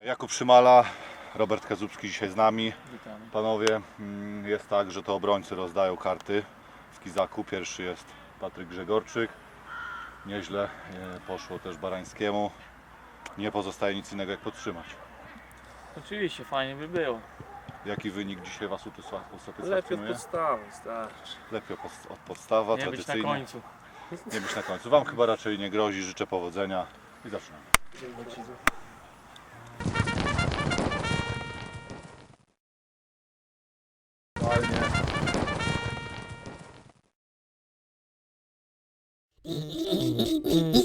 Jakub Szymala, Robert Kazubski dzisiaj z nami. Witamy. Panowie, mm, jest tak, że to obrońcy rozdają karty w Kizaku. Pierwszy jest Patryk Grzegorczyk. Nieźle e, poszło też Barańskiemu. Nie pozostaje nic innego jak podtrzymać. Oczywiście, fajnie by było. Jaki wynik dzisiaj Was utysła- Lepiej od usatysfakcjonuje? podstawy, starczy. Lepiej od- od podstawa, Nie być na tradycyjnie. końcu. Nie być na końcu. Wam chyba raczej nie grozi. Życzę powodzenia i zaczynamy. No Mm-hmm.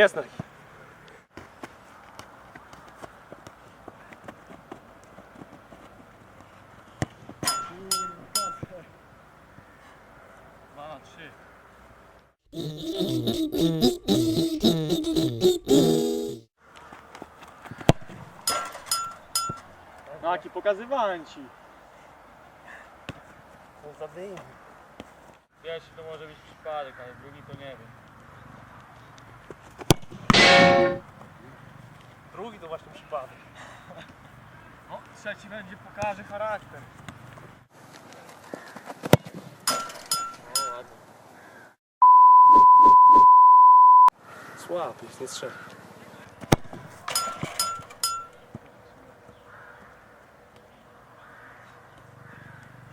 Jest taki. Dwa na trzy. Naki, pokazywałem ci. No zadymy. Pierwszy to może być przypadek, ale drugi to nie wiem. Drugi to właśnie przypadek. No, trzeci będzie pokaże charakter. O. Słab jest, nie strzela.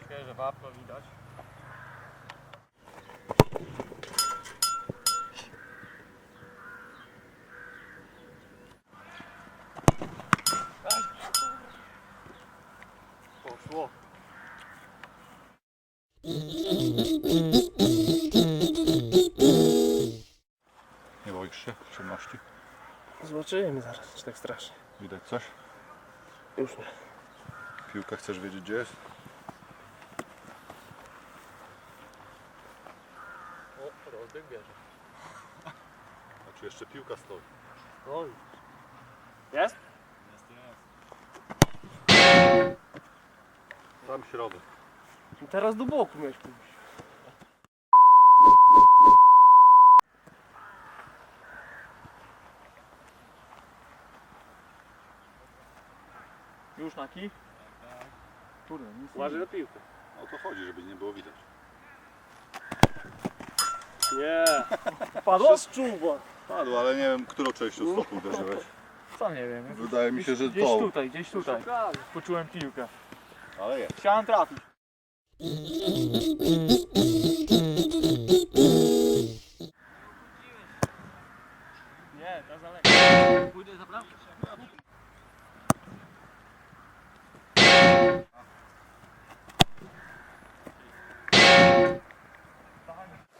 Świeże wapno widać. Poszło. Nie boisz się w ciemności? Zobaczymy zaraz, czy tak strasznie. Widać coś? Już nie. Piłkę chcesz wiedzieć gdzie jest? O, rozdech bierze. Znaczy jeszcze piłka stoi. Oj. Jest, Tam środek. I teraz do boku miałeś pójść. Już Naki? Kurde, nic nie Uważaj na piłkę. O to chodzi, żeby nie było widać. Nie. Padło? Przez czuba. Padło, ale nie wiem, którą częścią stopu uderzyłeś. Sam nie wiem. Wydaje mi się, że Gdzieś to. tutaj, gdzieś tutaj. Poczułem piłkę. Ale jest. Chciałem trafić. Nie, to za lekko. Pójdę za bramkę.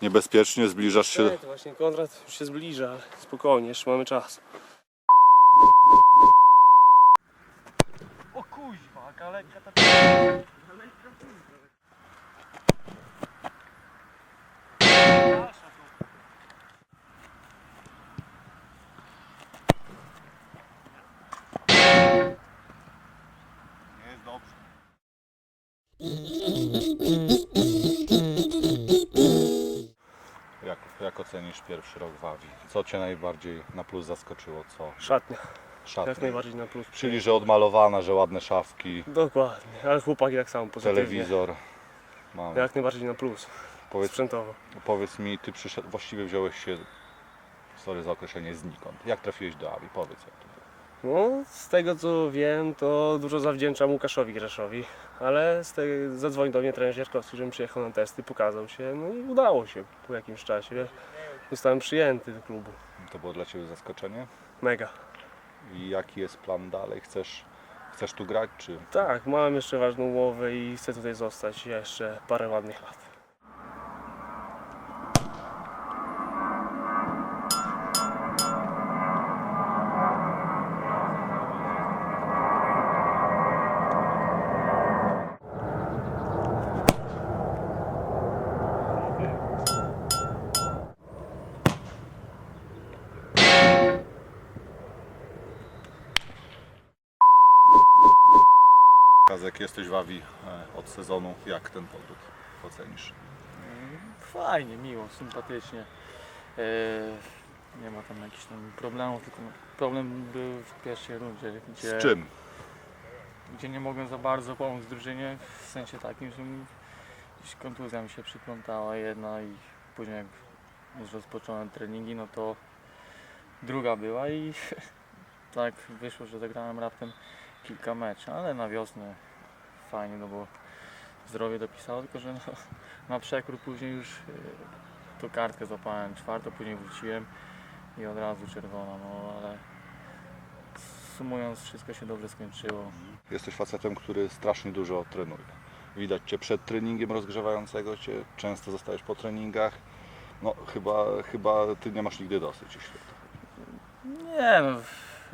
Niebezpiecznie zbliżasz się. Nie, to właśnie Konrad już się zbliża, ale spokojnie, jeszcze mamy czas. O kuźwa, jaka lekka ta Jak, jak ocenisz pierwszy rok w Awi? Co Cię najbardziej na plus zaskoczyło? Co? Szatnia, Szatnia. jak najbardziej na plus. Czyli, że odmalowana, że ładne szafki, Dokładnie, ale chłopaki tak samo pozytywnie. telewizor. Mamy. Jak najbardziej na plus, Powiedz, sprzętowo. powiedz mi, Ty przyszedł, właściwie wziąłeś się, sorry za określenie, znikąd. Jak trafiłeś do Awi? Powiedz jak to było. No, z tego co wiem, to dużo zawdzięczam Łukaszowi Greszowi, ale z tego, zadzwonił do mnie trener Ziarkowski, żebym przyjechał na testy, pokazał się, no i udało się po jakimś czasie. Zostałem przyjęty do klubu. To było dla Ciebie zaskoczenie. Mega. I jaki jest plan dalej? Chcesz, chcesz tu grać, czy Tak, mam jeszcze ważną umowę i chcę tutaj zostać jeszcze parę ładnych lat. Kazek, jesteś w Awi e, od sezonu. Jak ten powrót ocenisz? Fajnie, miło, sympatycznie. E, nie ma tam jakichś tam problemów, tylko no, problem był w pierwszej rundzie, gdzie, Z czym? gdzie nie mogłem za bardzo pomóc drużynie, w sensie takim, że mi gdzieś kontuzja mi się przyplątała jedna i później jak już rozpocząłem treningi, no to druga była i tak wyszło, że zagrałem raptem kilka meczów, ale na wiosnę fajnie, no bo zdrowie dopisało, tylko że no, na przekór później już y, tą kartkę złapałem czwartą, później wróciłem i od razu czerwona, no ale sumując wszystko się dobrze skończyło. Jesteś facetem, który strasznie dużo trenuje. Widać Cię przed treningiem rozgrzewającego Cię, często zostajesz po treningach. No chyba, chyba Ty nie masz nigdy dosyć, jeśli to. Nie no,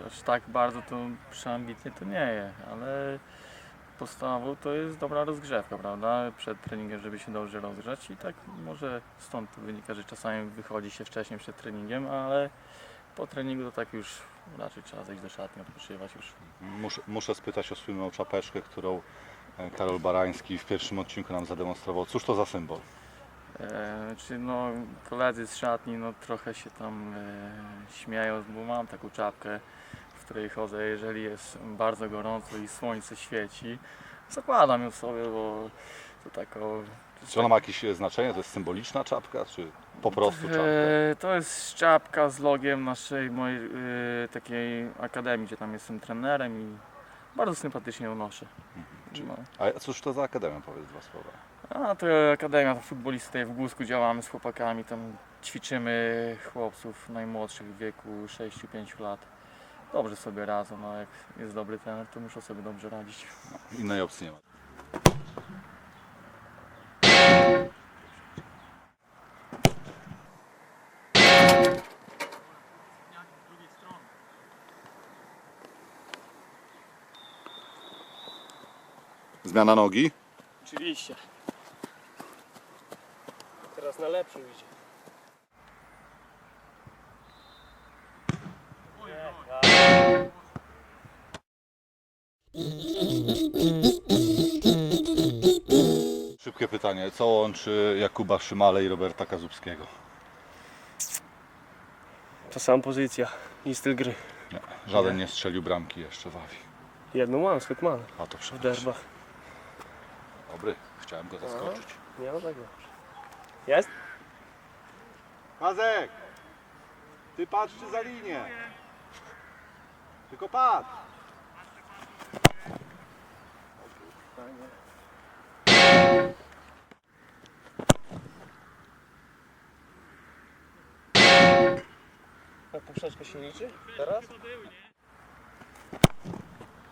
aż tak bardzo to przeambitnie to nie jest, ale podstawą to jest dobra rozgrzewka, prawda? Przed treningiem, żeby się dobrze rozgrzać i tak może stąd wynika, że czasami wychodzi się wcześniej przed treningiem, ale po treningu to tak już raczej trzeba zejść do szatni, odpoczywać już. Muszę, muszę spytać o słynną czapeczkę, którą e, Karol Barański w pierwszym odcinku nam zademonstrował. Cóż to za symbol? E, czy no koledzy z szatni no trochę się tam e, śmieją, bo mam taką czapkę, w której chodzę, jeżeli jest bardzo gorąco i słońce świeci. Zakładam ją sobie, bo to taką... Czy ona ma jakieś e, znaczenie? To jest symboliczna czapka, czy po prostu czapka? E, to jest czapka z logiem naszej mojej e, takiej akademii, gdzie tam jestem trenerem i bardzo sympatycznie ją noszę. No. A cóż to za akademia? Powiedz dwa słowa. A to Akademia Futbolisty tutaj w Głusku działamy z chłopakami, tam ćwiczymy chłopców najmłodszych w wieku 6-5 lat. Dobrze sobie radzą, no jak jest dobry trener, to muszą sobie dobrze radzić. Innej opcji nie ma. Zmiana nogi. Oczywiście. Teraz na lepszą idzie. Szybkie pytanie. Co łączy Jakuba Szymale i Roberta Kazubskiego? To sama pozycja i styl gry. Nie, żaden nie strzelił bramki jeszcze w Awi. Jedną mam Hetmanem A to w przepraszam. derbach. Dobry, chciałem go zaskoczyć. Nie ma tak dobrze. Jest? Kazek! Ty patrzcie za linię. Tylko patrz. A poprzeczka się liczy? Teraz?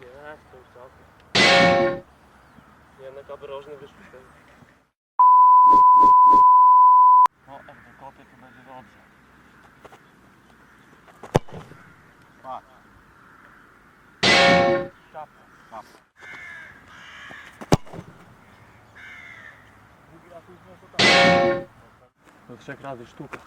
Nie, to już całkiem. Jednak abrożny wyszły się. No, jak to kopie, to będzie dobrze. Patrz. Czapka. Do trzech razy sztuka.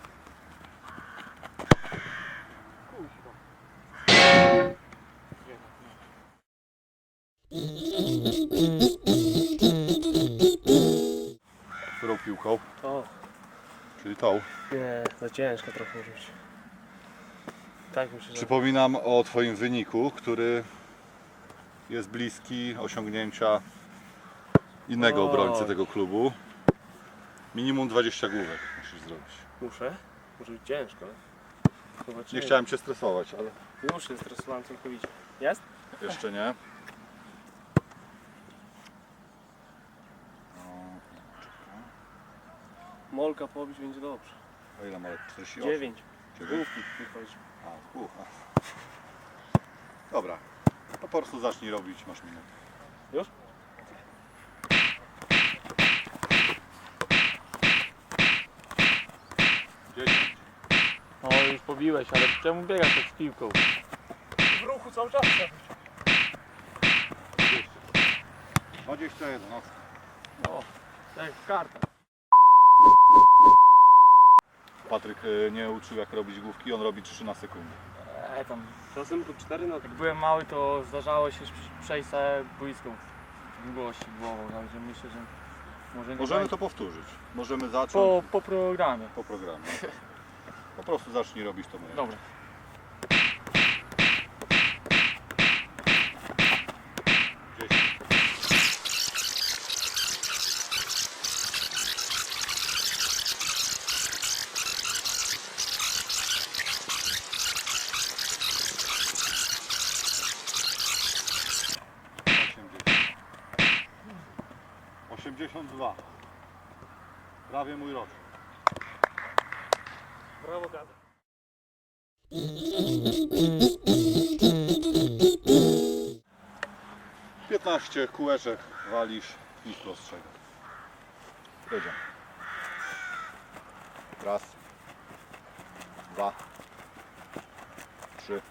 Którą piłką? O, Czyli tą. nie, za ciężko trochę rzucić. Tak myślę, że... Przypominam o Twoim wyniku, który jest bliski osiągnięcia innego Oj. obrońcy tego klubu. Minimum 20 główek musisz zrobić. Muszę? Może być ciężko. Zobaczymy. Nie chciałem Cię stresować, ale Już jest stresowany całkowicie. Jest? Jeszcze nie. Molka pobić będzie dobrze. O ile mamy? 48? 9. Dziewięć? Główki wychodzi. A, a. Dobra. To po prostu zacznij robić, masz minutę. Już? Dziesięć. No ale czemu biegasz tak z piłką? W ruchu cały czas. 21. No. O, tak jak karta. Patryk y, nie uczył jak robić główki, on robi 3 na sekundę. E, tam, Czasem po 4 na jak byłem mały, to zdarzało się przejść całe boisko w długości głową, także myślę, że może nie Możemy będzie. to powtórzyć. Możemy zacząć po, po programie. po programie. Po prostu zacznij robić to. Dobra. Dziesięć. Osiemdziesiąt. Dwa. Prawie mój rocznik. Brawo, Kaza. Piętnaście kółeczek walisz i prostszego. Jedziemy. Raz. Dwa. Trzy.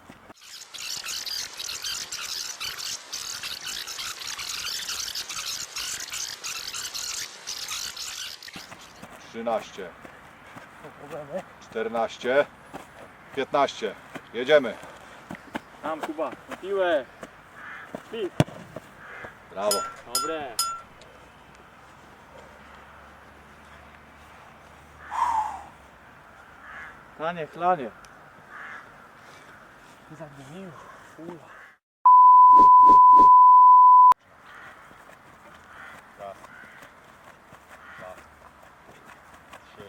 Trzynaście. Czternaście. Piętnaście. Jedziemy. Tam Kuba, na piłę. Śpi. Brawo. Dobre. Chlanie, chlanie. Zagnił. Fuła. Raz, dwa, trzy,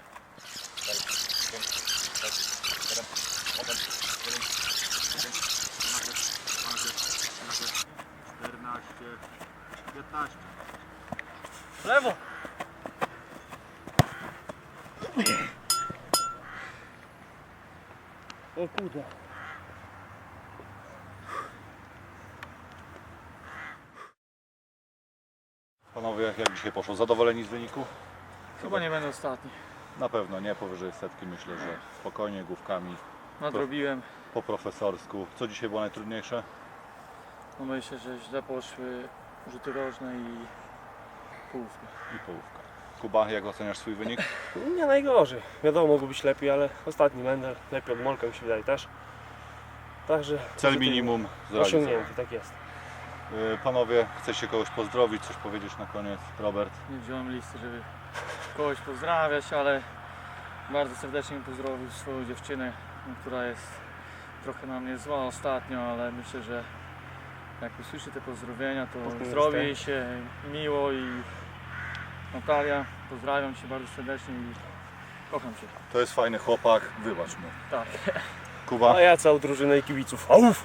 cztery, pięć, sześć, siedem, osiem, dziewięć, dziesięć, jedenaście, dwanaście, trzynaście, czternaście, piętnaście. W lewo. O kurde. Panowie, jak dzisiaj poszło? Zadowoleni z wyniku? Chyba nie będę ostatni. Na pewno nie, powyżej setki myślę, że spokojnie, główkami, Nadrobiłem. po profesorsku. Co dzisiaj było najtrudniejsze? No myślę, że źle poszły rzuty rożne i połówka. I połówka. Kuba, jak oceniasz swój wynik? Nie najgorzej. Wiadomo, mogło być lepiej, ale ostatni Mendel lepiej od Molka mi się wydaje też. Także Cel minimum zrealizowany. osiągnięty, tak jest. Y, Panowie, chcecie kogoś pozdrowić, coś powiedzieć na koniec? Robert? Nie wziąłem listy, żeby kogoś pozdrawiać, ale bardzo serdecznie pozdrowił swoją dziewczynę, no, która jest trochę na mnie zła ostatnio, ale myślę, że jak usłyszy te pozdrowienia, to Pozdrowienia zrobi jej się miło i Natalia, pozdrawiam Cię bardzo serdecznie i kocham Cię. To jest fajny chłopak, wybacz mu. Tak. Kuba? A ja całą drużynę i kibiców. Auf!